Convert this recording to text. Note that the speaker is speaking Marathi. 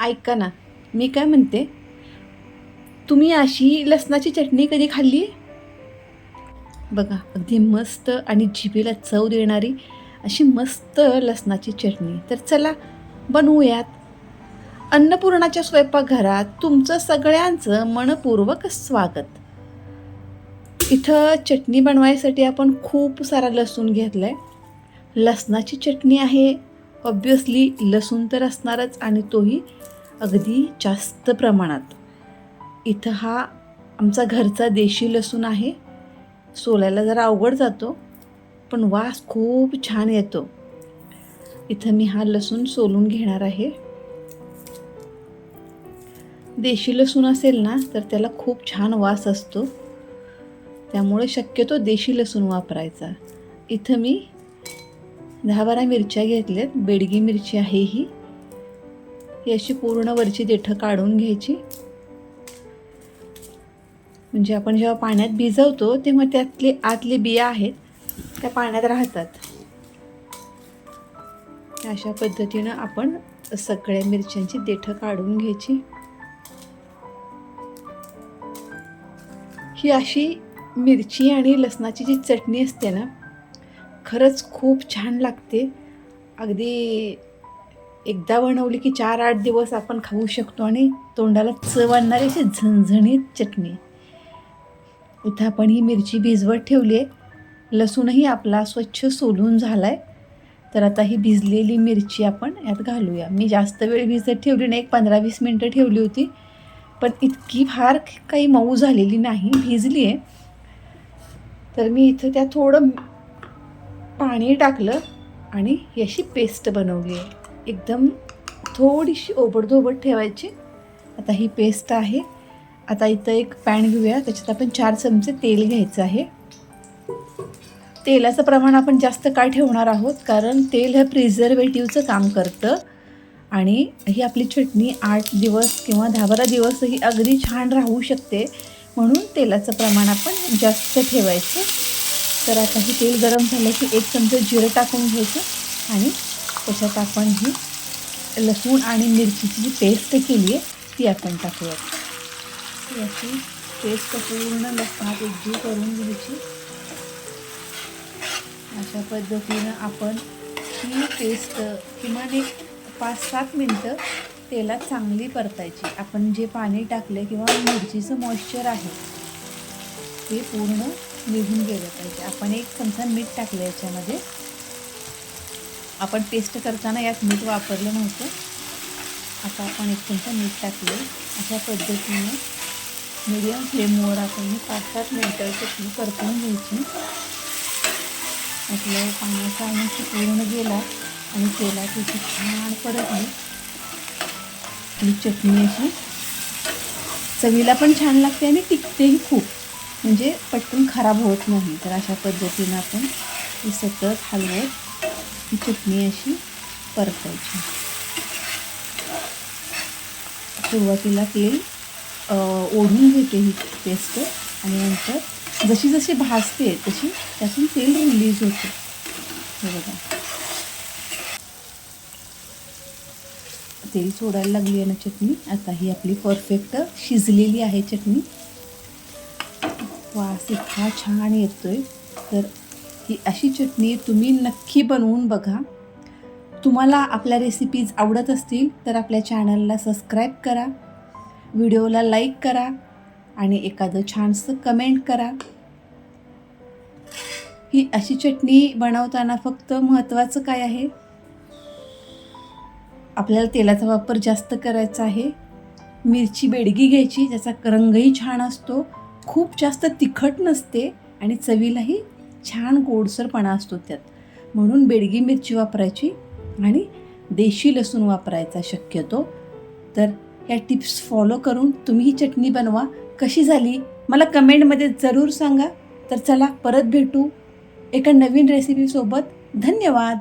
ऐका ना मी काय म्हणते? तुम्ही अशी लसणाची चटणी कधी खाल्ली बघा अगदी मस्त आणि जिभेला चव देणारी अशी मस्त लसणाची चटणी. तर चला बनवूयात. अन्नपूर्णाच्या स्वयंपाकघरात तुमचं सगळ्यांचं मनपूर्वक स्वागत. इथं चटणी बनवायसाठी आपण खूप सारा लसूण घेतला आहे लसणाची चटणी आहे ऑब्वियसली लसूण तर असणारच आणि तोही अगदी जास्त प्रमाणात. इथं हा आमचा घरचा देशी लसूण आहे. सोलायला जरा अवघड जातो पण वास खूप छान येतो. इथं मी हा लसूण सोलून घेणार आहे. देशी लसूण असेल ना तर त्याला खूप छान वास असतो. त्यामुळे शक्यतो देशी लसूण वापरायचा. इथं मी दहा बारा मिरच्या घेतल्यात. बेडगी मिरची आहे ही. ही अशी पूर्ण वरची देठं काढून घ्यायची. म्हणजे आपण जेव्हा पाण्यात भिजवतो तेव्हा त्यातले आतले बिया आहेत त्या पाण्यात राहतात. अशा पद्धतीनं आपण सगळ्या मिरच्यांची देठं काढून घ्यायची. ही अशी मिरची आणि लसणाची जी चटणी असते ना खरंच खूप छान लागते. अगदी एकदा बनवली की चार आठ दिवस आपण खाऊ शकतो आणि तोंडाला चव आणणारी अशी झणझणीत चटणी. इथं आपण ही मिरची भिजवत ठेवली आहे. लसूणही आपला स्वच्छ सोलून झाला आहे तर आता ही भिजलेली मिरची आपण यात घालूया. मी जास्त वेळ भिजत ठेवली नाही एक पंधरा वीस मिनटं ठेवली होती. पण इतकी फार काही मऊ झालेली नाही भिजली आहे तर मी इथं त्या थोडं पाणी टाकलं आणि याची पेस्ट बनवली. आहे एकदम थोडीशी ओबडधोबड ठेवायची. आता ही पेस्ट आहे. आता इथं एक पॅन घेऊया. त्याच्यात आपण चार चमचे तेल घ्यायचं आहे. तेलाचं प्रमाण आपण जास्त काय ठेवणार आहोत? कारण तेल हे प्रिझर्वेटिव्हचं काम करतं. आणि ही आपली चटणी आठ दिवस किंवा दहा बारा दिवस ही अगदी छान राहू शकते. म्हणून तेलाचं प्रमाण आपण जास्त ठेवायचं. तर आता हे तेल गरम झालं की एक चमचा जिरं टाकून घ्यायचं आणि त्याच्यात आपण ही लसूण आणि मिरचीची जी पेस्ट केली आहे ती आपण टाकूयात. याची पेस्ट पूर्ण लसणात एकजीव करून घ्यायची. अशा पद्धतीनं आपण ही पेस्ट किमान एक पाच सात मिनटं तेलात चांगली परतायची. आपण जे पाणी टाकले किंवा मिरचीचं मॉइश्चर आहे ते पूर्ण निघून गेलं पाहिजे. आपण एक चमचा मीठ टाकलं याच्यामध्ये. आपण पेस्ट करताना यात मीठ वापरलं नव्हतं. आता आपण एक चमचा मीठ टाकलं. अशा पद्धतीने मीडियम फ्लेमवर आपण ही पाच सात मिनटं चटणी परतून घ्यायची. आपलं पाण्याचा अंश पूर्ण गेला आणि तेलात अशी छान परतली. आणि चटणी अशी चवीला पण छान लागते आणि टिकतेही खूप. म्हणजे पटकन खराब होत नाही. तर अशा पद्धतीनं आपण ही सतत हलवत ही चटणी अशी परतायची. सुरुवातीला तेल ओढून घेते ही पेस्ट आणि नंतर जशी जशी भाजते तशी त्यातून तेल रिलीज होते. हे बघा. तेल सोडायला लागली आहे ना चटणी. आता ही आपली परफेक्ट शिजलेली आहे चटणी. वास इतका छान येतो आहे तर ही अशी चटणी तुम्ही नक्की बनवून बघा. तुम्हाला आपल्या रेसिपीज आवडत असतील तर आपल्या चॅनलला सबस्क्राईब करा. व्हिडिओला लाईक करा आणि एखादं छानसं कमेंट करा. ही अशी चटणी बनवताना फक्त महत्त्वाचं काय आहे? आपल्याला तेलाचा वापर जास्त करायचा आहे. मिरची बेडगी घ्यायची ज्याचा रंगही छान असतो. खूप जास्त तिखट नसते आणि चवीलाही छान गोडसरपणा असतो त्यात. म्हणून बेडगी मिरची वापरायची आणि देशी लसूण वापरायचा शक्यतो. तर या टिप्स फॉलो करून तुम्ही ही चटणी बनवा. कशी झाली? मला कमेंटमध्ये जरूर सांगा. तर चला परत भेटू एका नवीन रेसिपीसोबत धन्यवाद!